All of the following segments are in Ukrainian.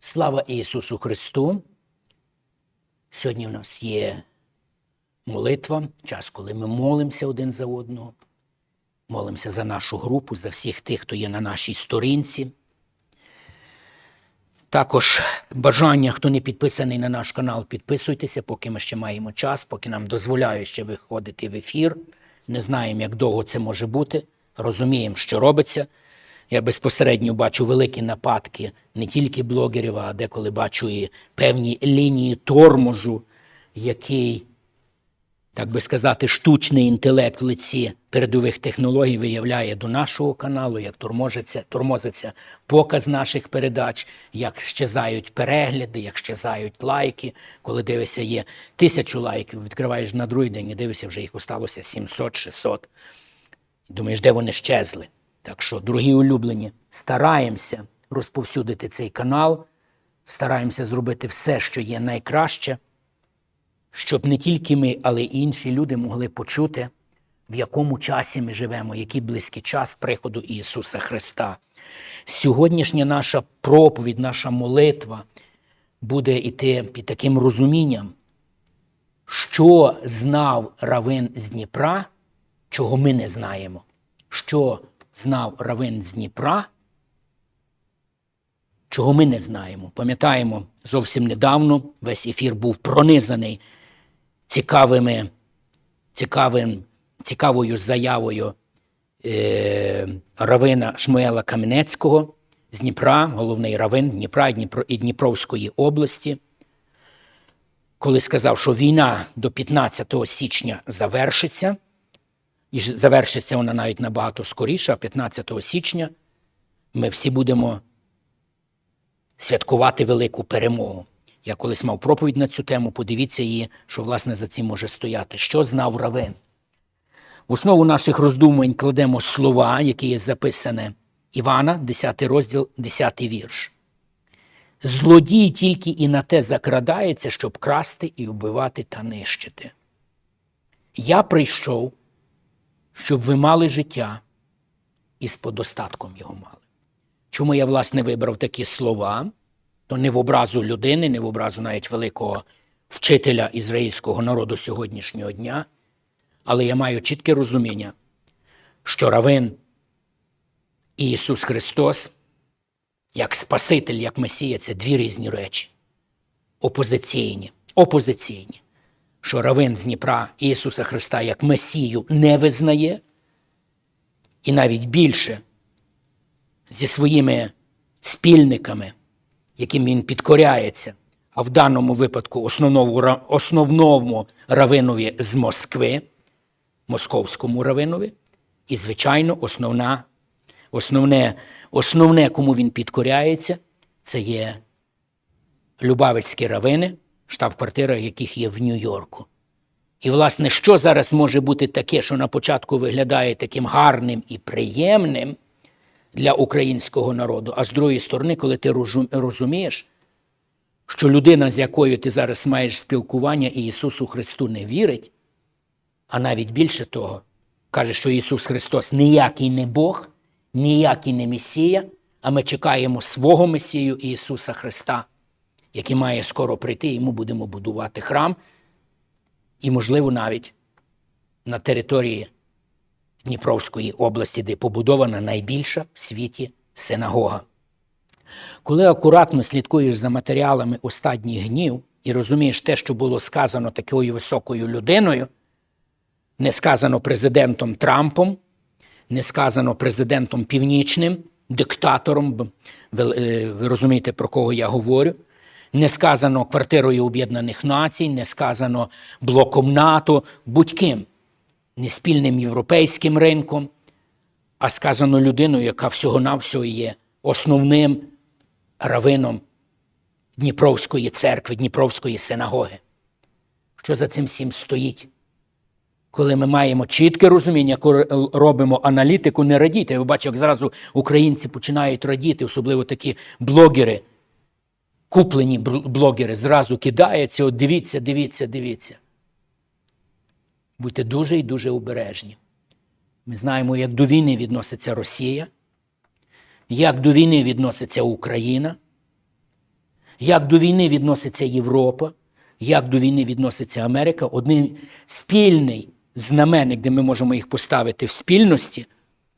Слава Ісусу Христу! Сьогодні в нас є молитва, час, коли ми молимося один за одного. Молимося за нашу групу, за всіх тих, хто є на нашій сторінці. Також бажання, хто не підписаний на наш канал, підписуйтеся, поки ми ще маємо час, поки нам дозволяють ще виходити в ефір. Не знаємо, як довго це може бути. Розуміємо, що робиться. Я безпосередньо бачу великі нападки не тільки блогерів, а деколи бачу і певні лінії тормозу, який, так би сказати, штучний інтелект в лиці передових технологій виявляє до нашого каналу, як тормозиться, тормозиться показ наших передач, як щезають перегляди, як щезають лайки. Коли дивишся, є тисячу лайків, відкриваєш на другий день і дивишся, вже їх осталося 700-600. Думаєш, де вони щезли? Так що, дорогі улюблені, стараємося розповсюдити цей канал, стараємося зробити все, що є найкраще, щоб не тільки ми, але й інші люди могли почути, в якому часі ми живемо, який близький час приходу Ісуса Христа. Сьогоднішня наша проповідь, наша молитва буде йти під таким розумінням, що знав равин з Дніпра, чого ми не знаємо. Що знав равин з Дніпра, чого ми не знаємо. Пам'ятаємо, зовсім недавно весь ефір був пронизаний цікавими, цікавим, цікавою заявою е, равина Шмуела Кам'янецького з Дніпра, головний равин Дніпра і Дніпровської області, коли сказав, що війна до 15 січня завершиться. І завершиться вона навіть набагато скоріше, а 15 січня ми всі будемо святкувати велику перемогу. Я колись мав проповідь на цю тему, подивіться її, що власне за цим може стояти. Що знав Равин? В основу наших роздумувань кладемо слова, які є записане Івана, 10 розділ, 10 вірш. Злодій тільки і на те закрадається, щоб красти і вбивати та нищити. Я прийшов щоб ви мали життя і з подостатком його мали. Чому я, власне, вибрав такі слова, то не в образу людини, не в образу навіть великого вчителя ізраїльського народу сьогоднішнього дня, але я маю чітке розуміння, що равин Ісус Христос, як Спаситель, як Месія це дві різні речі. Опозиційні. Опозиційні що равин з Дніпра Ісуса Христа як Месію не визнає, і навіть більше зі своїми спільниками, яким він підкоряється, а в даному випадку основному, основному равинові з Москви, московському равинові, і, звичайно, основна, основне, основне, кому він підкоряється, це є Любавицькі равини штаб-квартира яких є в Нью-Йорку. І, власне, що зараз може бути таке, що на початку виглядає таким гарним і приємним для українського народу, а з другої сторони, коли ти розумієш, що людина, з якою ти зараз маєш спілкування, і Ісусу Христу не вірить, а навіть більше того, каже, що Ісус Христос ніякий не Бог, ніякий не Месія, а ми чекаємо свого Месію Ісуса Христа який має скоро прийти, і ми будемо будувати храм, і, можливо, навіть на території Дніпровської області, де побудована найбільша в світі синагога. Коли акуратно слідкуєш за матеріалами останніх днів і розумієш те, що було сказано такою високою людиною, не сказано президентом Трампом, не сказано президентом Північним, диктатором, е, ви розумієте, про кого я говорю, не сказано квартирою Об'єднаних Націй, не сказано блоком НАТО, будь-ким, не спільним європейським ринком, а сказано людиною, яка всього-навсього є основним равином Дніпровської церкви, Дніпровської синагоги. Що за цим всім стоїть? Коли ми маємо чітке розуміння, коли робимо аналітику, не радіти. Ви бачите, як зразу українці починають радіти, особливо такі блогери куплені блогери зразу кидаються, от дивіться, дивіться, дивіться. Будьте дуже і дуже обережні. Ми знаємо, як до війни відноситься Росія, як до війни відноситься Україна, як до війни відноситься Європа, як до війни відноситься Америка. Один спільний знаменник, де ми можемо їх поставити в спільності,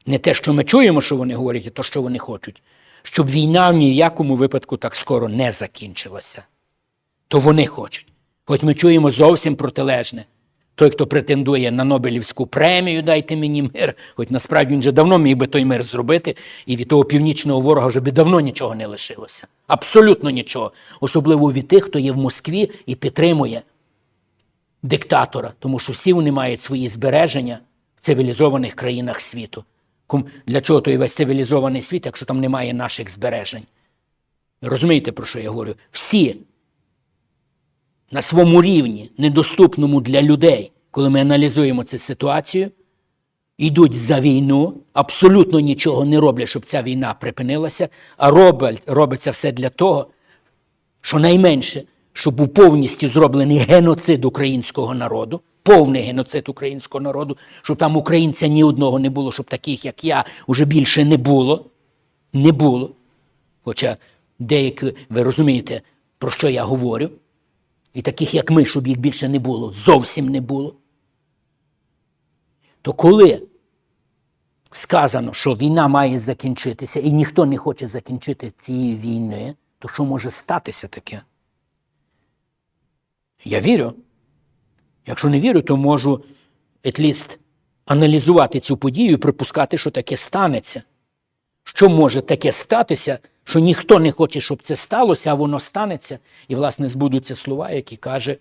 не те, що ми чуємо, що вони говорять, а те, що вони хочуть, щоб війна в ніякому випадку так скоро не закінчилася. То вони хочуть. Хоч ми чуємо зовсім протилежне. Той, хто претендує на Нобелівську премію, дайте мені мир, хоч насправді він вже давно міг би той мир зробити, і від того північного ворога вже би давно нічого не лишилося. Абсолютно нічого. Особливо від тих, хто є в Москві і підтримує диктатора, тому що всі вони мають свої збереження в цивілізованих країнах світу. Для чого той весь цивілізований світ, якщо там немає наших збережень? Розумієте, про що я говорю? Всі на своєму рівні, недоступному для людей, коли ми аналізуємо цю ситуацію, йдуть за війну, абсолютно нічого не роблять, щоб ця війна припинилася, а роблять, робиться все для того, що найменше, щоб був повністю зроблений геноцид українського народу, повний геноцид українського народу, щоб там українця ні одного не було, щоб таких, як я, уже більше не було. Не було. Хоча деякі, ви розумієте, про що я говорю, і таких, як ми, щоб їх більше не було, зовсім не було. То коли сказано, що війна має закінчитися, і ніхто не хоче закінчити цієї війни, то що може статися таке? Я вірю. Якщо не вірю, то можу least, аналізувати цю подію і припускати, що таке станеться. Що може таке статися, що ніхто не хоче, щоб це сталося, а воно станеться. І, власне, збудуться слова, які каже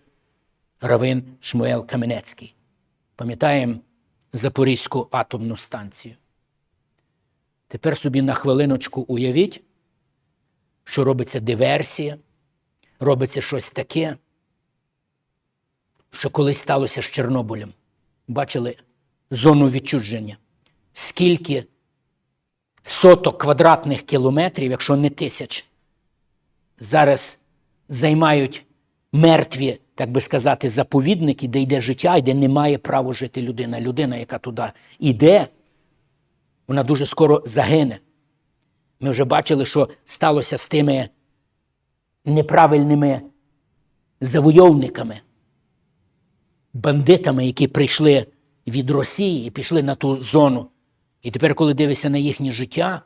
Равин Шмуел Каменецький. Пам'ятаємо Запорізьку атомну станцію. Тепер собі на хвилиночку уявіть, що робиться диверсія, робиться щось таке, що колись сталося з Чорнобилем. Бачили зону відчуження. Скільки соток квадратних кілометрів, якщо не тисяч, зараз займають мертві, так би сказати, заповідники, де йде життя і де не має права жити людина. Людина, яка туди йде, вона дуже скоро загине. Ми вже бачили, що сталося з тими неправильними завойовниками, бандитами, які прийшли від Росії і пішли на ту зону. І тепер, коли дивишся на їхнє життя,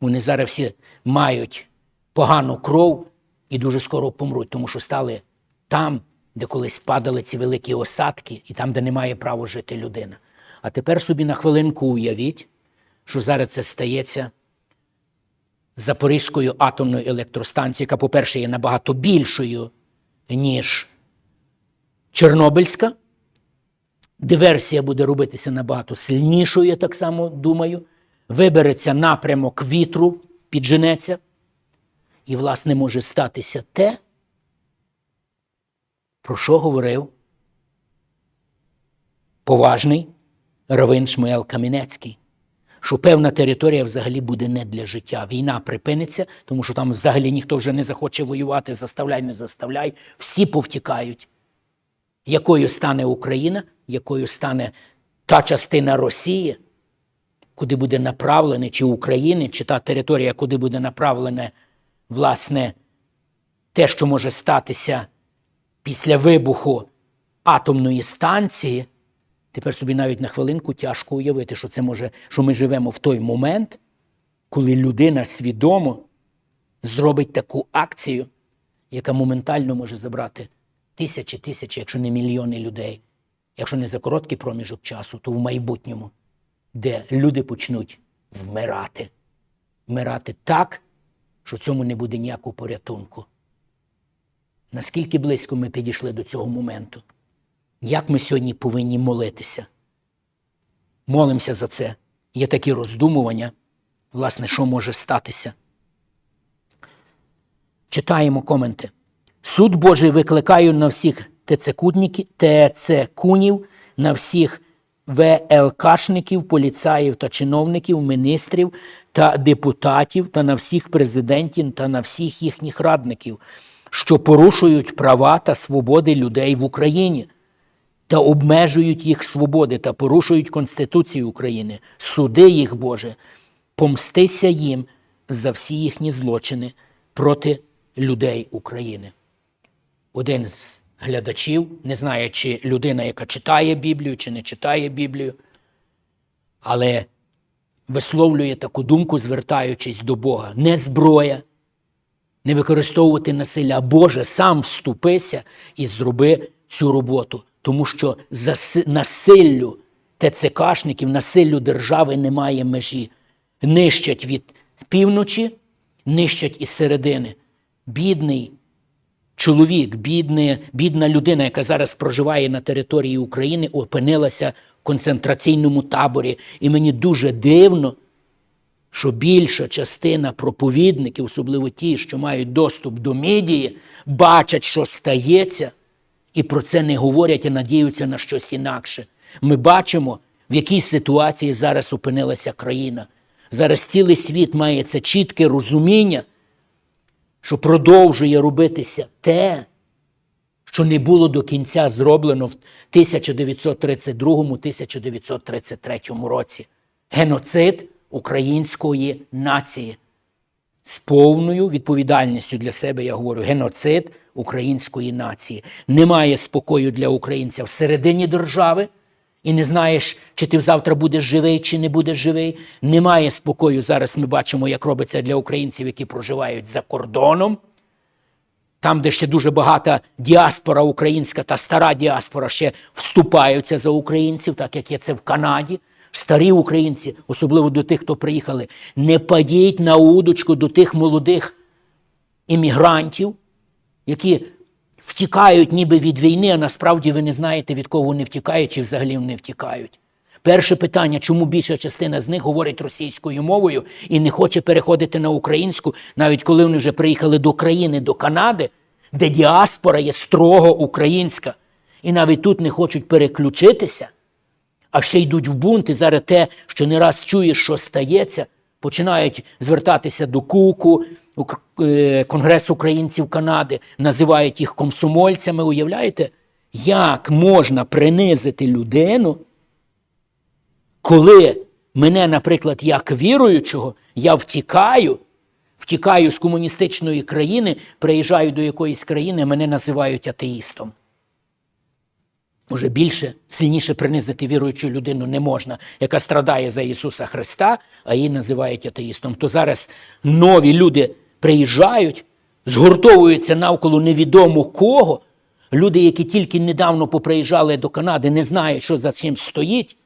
вони зараз всі мають погану кров і дуже скоро помруть, тому що стали там, де колись падали ці великі осадки, і там, де не має права жити людина. А тепер собі на хвилинку уявіть, що зараз це стається Запорізькою атомною електростанцією, яка, по-перше, є набагато більшою, ніж Чорнобильська. Диверсія буде робитися набагато сильнішою, я так само думаю. Вибереться напрямок вітру, підженеться. І, власне, може статися те, про що говорив поважний Равин Шмуел Камінецький. Що певна територія взагалі буде не для життя. Війна припиниться, тому що там взагалі ніхто вже не захоче воювати, заставляй, не заставляй, всі повтікають якою стане Україна, якою стане та частина Росії, куди буде направлене, чи України, чи та територія, куди буде направлене, власне, те, що може статися після вибуху атомної станції, тепер собі навіть на хвилинку тяжко уявити, що це може, що ми живемо в той момент, коли людина свідомо зробить таку акцію, яка моментально може забрати тисячі, тисячі, якщо не мільйони людей, якщо не за короткий проміжок часу, то в майбутньому, де люди почнуть вмирати. Вмирати так, що цьому не буде ніякого порятунку. Наскільки близько ми підійшли до цього моменту? Як ми сьогодні повинні молитися? Молимося за це. Є такі роздумування, власне, що може статися. Читаємо коменти. Суд Божий викликаю на всіх ТЦКунів, на всіх ВЛКшників, поліцаїв та чиновників, міністрів та депутатів, та на всіх президентів та на всіх їхніх радників, що порушують права та свободи людей в Україні. та обмежують їх свободи та порушують Конституцію України. Суди їх, Боже, помстися їм за всі їхні злочини проти людей України. Один з глядачів, не знаю, чи людина, яка читає Біблію, чи не читає Біблію, але висловлює таку думку, звертаючись до Бога. Не зброя, не використовувати насилля, а Боже, сам вступися і зроби цю роботу. Тому що за насиллю ТЦКшників, насиллю держави немає межі. Нищать від півночі, нищать із середини. Бідний чоловік, бідне, бідна людина, яка зараз проживає на території України, опинилася в концентраційному таборі. І мені дуже дивно, що більша частина проповідників, особливо ті, що мають доступ до медії, бачать, що стається, і про це не говорять і надіються на щось інакше. Ми бачимо, в якій ситуації зараз опинилася країна. Зараз цілий світ має це чітке розуміння, що продовжує робитися те, що не було до кінця зроблено в 1932-1933 році. Геноцид української нації. З повною відповідальністю для себе я говорю геноцид української нації. Немає спокою для українця всередині держави, і не знаєш, чи ти завтра будеш живий, чи не будеш живий. Немає спокою. Зараз ми бачимо, як робиться для українців, які проживають за кордоном. Там, де ще дуже багата діаспора українська та стара діаспора ще вступаються за українців, так як є це в Канаді. Старі українці, особливо до тих, хто приїхали, не падіть на удочку до тих молодих іммігрантів, які втікають ніби від війни, а насправді ви не знаєте, від кого вони втікають, чи взагалі вони втікають. Перше питання, чому більша частина з них говорить російською мовою і не хоче переходити на українську, навіть коли вони вже приїхали до країни, до Канади, де діаспора є строго українська, і навіть тут не хочуть переключитися, а ще йдуть в бунт, і зараз те, що не раз чуєш, що стається, починають звертатися до КУКу, Ук- Конгрес українців Канади, називають їх комсомольцями. Уявляєте, як можна принизити людину? Коли мене, наприклад, як віруючого, я втікаю, втікаю з комуністичної країни, приїжджаю до якоїсь країни, мене називають атеїстом. Уже більше, сильніше принизити віруючу людину не можна, яка страдає за Ісуса Христа, а її називають атеїстом. То зараз нові люди приїжджають, згуртовуються навколо невідомо кого. Люди, які тільки недавно поприїжджали до Канади, не знають, що за цим стоїть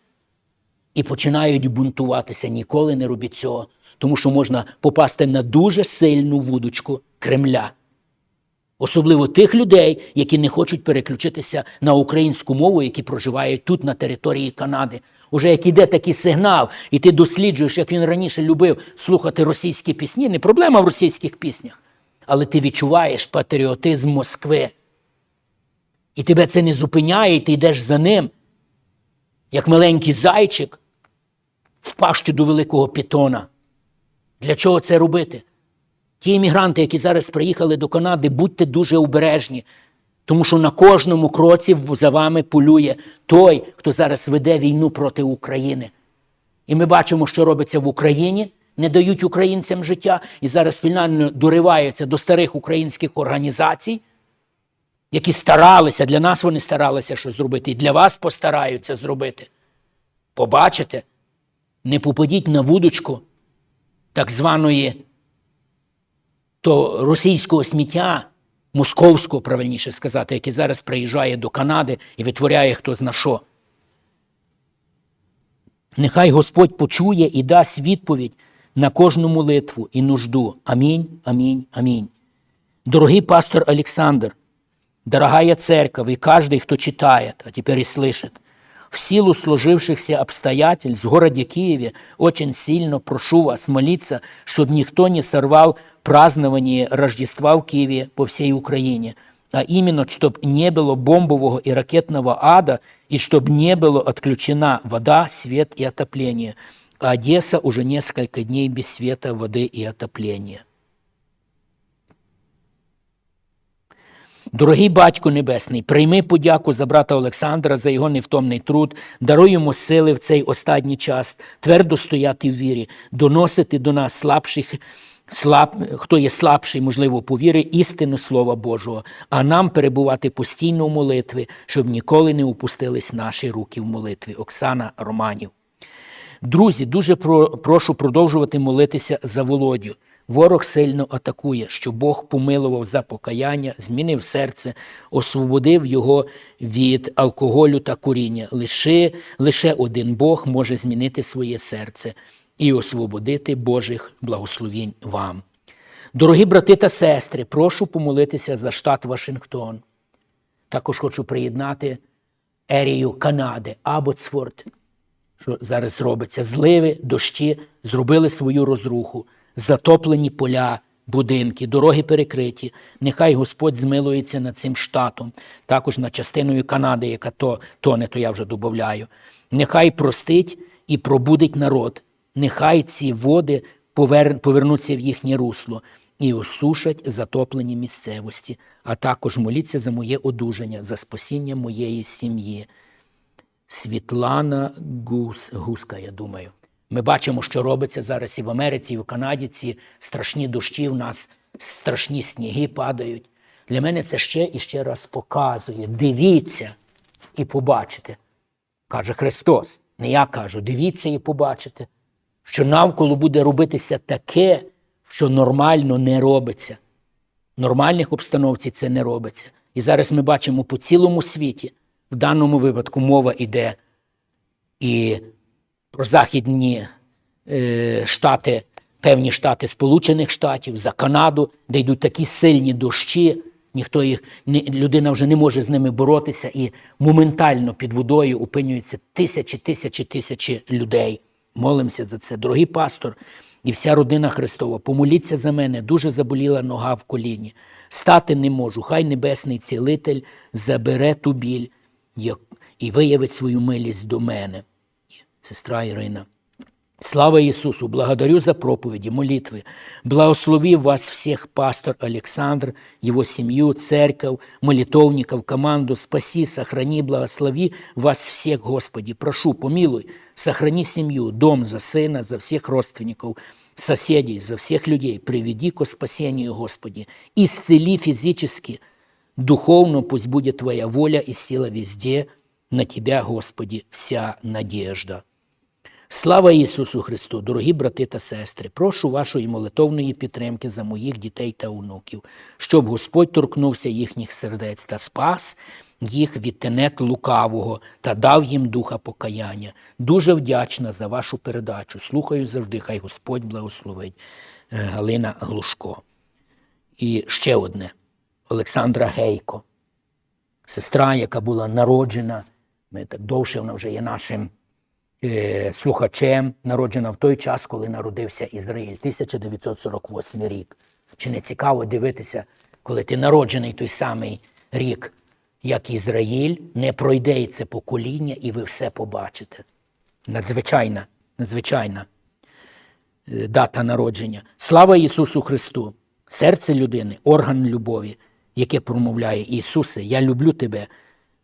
і починають бунтуватися. Ніколи не робіть цього, тому що можна попасти на дуже сильну вудочку Кремля. Особливо тих людей, які не хочуть переключитися на українську мову, які проживають тут, на території Канади. Уже як іде такий сигнал, і ти досліджуєш, як він раніше любив слухати російські пісні, не проблема в російських піснях, але ти відчуваєш патріотизм Москви. І тебе це не зупиняє, і ти йдеш за ним, як маленький зайчик в пащу до великого пітона. Для чого це робити? Ті іммігранти, які зараз приїхали до Канади, будьте дуже обережні, тому що на кожному кроці за вами полює той, хто зараз веде війну проти України. І ми бачимо, що робиться в Україні, не дають українцям життя, і зараз фінально дориваються до старих українських організацій, які старалися, для нас вони старалися щось зробити, і для вас постараються зробити. Побачите, не попадіть на вудочку так званої то російського сміття, московського, правильніше сказати, який зараз приїжджає до Канади і витворяє хто зна що. Нехай Господь почує і дасть відповідь на кожну молитву і нужду. Амінь, амінь, амінь. Дорогий пастор Олександр, дорогая церковь і кожен, хто читає, а тепер і слышит, в силу сложившихся обстоятельств в городе Киеве очень сильно прошу вас молиться, чтобы никто не сорвал празднование Рождества в Киеве по всей Украине, а именно, чтобы не было бомбового и ракетного ада, и чтобы не было отключена вода, свет и отопление. А Одесса уже несколько дней без света, воды и отопления. Дорогий батько Небесний, прийми подяку за брата Олександра за його невтомний труд, даруй йому сили в цей останній час, твердо стояти в вірі, доносити до нас слабших, слаб, хто є слабший, можливо, по вірі, істину Слова Божого, а нам перебувати постійно в молитві, щоб ніколи не упустились наші руки в молитві. Оксана Романів. Друзі, дуже про, прошу продовжувати молитися за Володю. Ворог сильно атакує, що Бог помилував за покаяння, змінив серце, освободив його від алкоголю та куріння. Лише, лише один Бог може змінити своє серце і освободити Божих благословінь вам. Дорогі брати та сестри, прошу помолитися за штат Вашингтон. Також хочу приєднати ерію Канади, Абботсфорд, що зараз робиться. Зливи, дощі зробили свою розруху, затоплені поля, будинки, дороги перекриті. Нехай Господь змилується над цим штатом, також над частиною Канади, яка то тоне, то я вже додаю. Нехай простить і пробудить народ. Нехай ці води повер... повернуться в їхнє русло і осушать затоплені місцевості, а також моліться за моє одужання, за спасіння моєї сім'ї. Світлана Гус, Гуска, я думаю. Ми бачимо, що робиться зараз і в Америці, і в Канаді. Ці страшні дощі в нас, страшні сніги падають. Для мене це ще і ще раз показує. Дивіться і побачите, каже Христос. Не я кажу, дивіться і побачите, що навколо буде робитися таке, що нормально не робиться. В нормальних обстановці це не робиться. І зараз ми бачимо по цілому світі, в даному випадку мова йде і західні е, штати, певні штати Сполучених Штатів, за Канаду, де йдуть такі сильні дощі, ніхто їх не, людина вже не може з ними боротися, і моментально під водою опинюються тисячі, тисячі, тисячі людей. Молимося за це. Дорогий пастор і вся родина Христова, помоліться за мене, дуже заболіла нога в коліні. Стати не можу. Хай небесний цілитель забере ту біль і виявить свою милість до мене. Сестра Ірина. Слава Ісусу! Благодарю за проповеди, молитвы. Благослови вас всех, пастор Александр, его семью, церковь, молитовников, команду. Спаси, сохрани, благослови вас всех, Господи. Прошу, помилуй, сохрани семью, дом за сына, за всех родственников, соседей, за всех людей. Приведи ко спасению, Господи. Исцели физически, духовно пусть будет Твоя воля и сила везде. На Тебя, Господи, вся надежда. Слава Ісусу Христу, дорогі брати та сестри, прошу вашої молитовної підтримки за моїх дітей та онуків, щоб Господь торкнувся їхніх сердець та спас їх від тенет лукавого та дав їм духа покаяння. Дуже вдячна за вашу передачу. Слухаю завжди, хай Господь благословить. Е, Галина Глушко. І ще одне Олександра Гейко сестра, яка була народжена, ми так довше вона вже є нашим слухачем, народжена в той час, коли народився Ізраїль, 1948 рік. Чи не цікаво дивитися, коли ти народжений той самий рік, як Ізраїль, не пройде це покоління, і ви все побачите. Надзвичайна, надзвичайна е, дата народження. Слава Ісусу Христу! Серце людини, орган любові, яке промовляє Ісусе, я люблю тебе,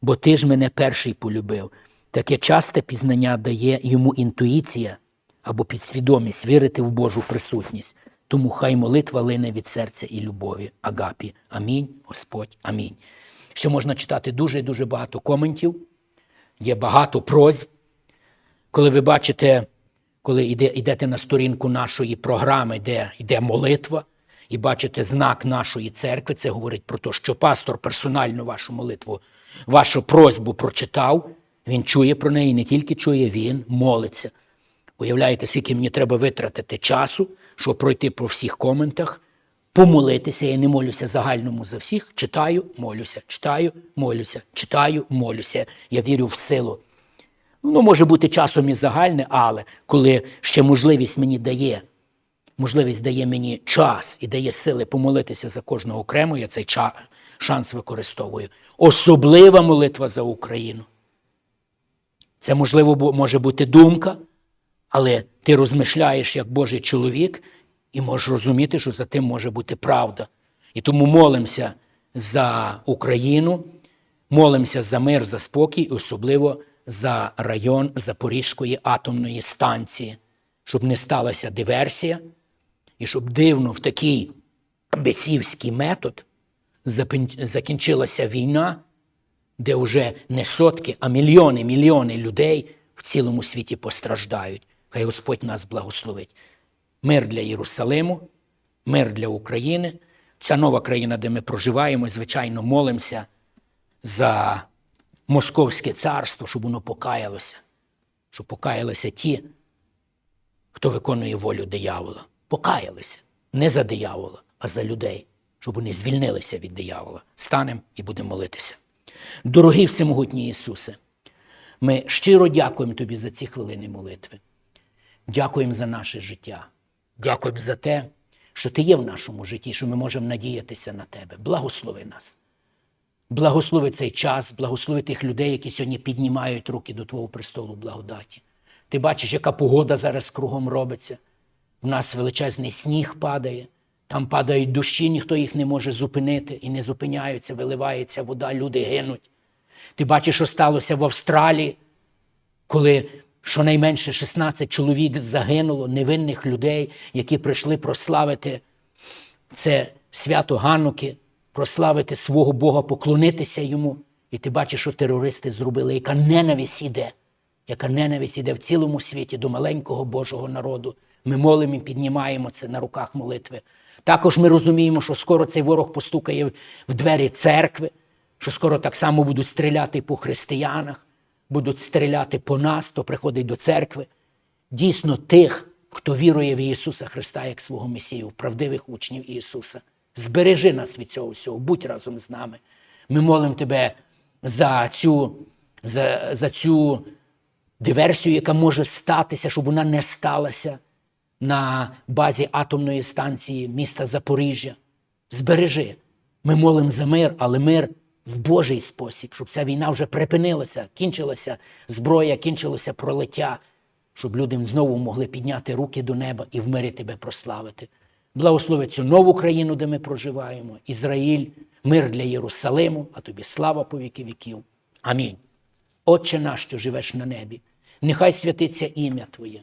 бо ти ж мене перший полюбив. Таке часте пізнання дає йому інтуїція або підсвідомість вірити в Божу присутність. Тому хай молитва лине від серця і любові. Агапі. Амінь, Господь, амінь. Ще можна читати дуже і дуже багато коментів, є багато просьб. Коли ви бачите, коли йде, йдете на сторінку нашої програми, де йде молитва, і бачите знак нашої церкви, це говорить про те, що пастор персонально вашу молитву, вашу просьбу прочитав, він чує про неї, не тільки чує, він молиться. Уявляєте, скільки мені треба витратити часу, щоб пройти по всіх коментах, помолитися. Я не молюся загальному за всіх. Читаю, молюся, читаю, молюся, читаю, молюся. Я вірю в силу. Воно може бути часом і загальне, але коли ще можливість мені дає, можливість дає мені час і дає сили помолитися за кожного окремо, я цей шанс використовую. Особлива молитва за Україну. Це можливо може бути думка, але ти розмишляєш як Божий чоловік і можеш розуміти, що за тим може бути правда. І тому молимося за Україну, молимося за мир, за спокій, особливо за район Запорізької атомної станції, щоб не сталася диверсія, і щоб дивно в такий бесівський метод закінчилася війна, де вже не сотки, а мільйони, мільйони людей в цілому світі постраждають. Хай Господь нас благословить. Мир для Єрусалиму, мир для України. Ця нова країна, де ми проживаємо, звичайно, молимося за Московське царство, щоб воно покаялося, щоб покаялися ті, хто виконує волю диявола. Покаялися не за диявола, а за людей, щоб вони звільнилися від диявола. Станемо і будемо молитися. Дорогий всемогутній Ісусе, ми щиро дякуємо Тобі за ці хвилини молитви. Дякуємо за наше життя. Дякуємо за те, що Ти є в нашому житті, що ми можемо надіятися на Тебе. Благослови нас. Благослови цей час, благослови тих людей, які сьогодні піднімають руки до Твого престолу благодаті. Ти бачиш, яка погода зараз кругом робиться. В нас величезний сніг падає, там падають дощі, ніхто їх не може зупинити і не зупиняються, виливається вода, люди гинуть. Ти бачиш, що сталося в Австралії, коли щонайменше 16 чоловік загинуло, невинних людей, які прийшли прославити це свято Гануки, прославити свого Бога, поклонитися йому. І ти бачиш, що терористи зробили, яка ненависть іде, яка ненависть іде в цілому світі до маленького Божого народу. Ми молимо і піднімаємо це на руках молитви. Також ми розуміємо, що скоро цей ворог постукає в двері церкви, що скоро так само будуть стріляти по християнах, будуть стріляти по нас, хто приходить до церкви. Дійсно, тих, хто вірує в Ісуса Христа як свого Месію, правдивих учнів Ісуса. Збережи нас від цього всього, будь разом з нами. Ми молимо Тебе за цю, за, за цю диверсію, яка може статися, щоб вона не сталася на базі атомної станції міста Запоріжжя. Збережи. Ми молимо за мир, але мир в Божий спосіб, щоб ця війна вже припинилася, кінчилася зброя, кінчилося пролиття, щоб люди знову могли підняти руки до неба і в мирі тебе прославити. Благослови цю нову країну, де ми проживаємо, Ізраїль, мир для Єрусалиму, а тобі слава по віки віків. Амінь. Отче наш, що живеш на небі, нехай святиться ім'я Твоє,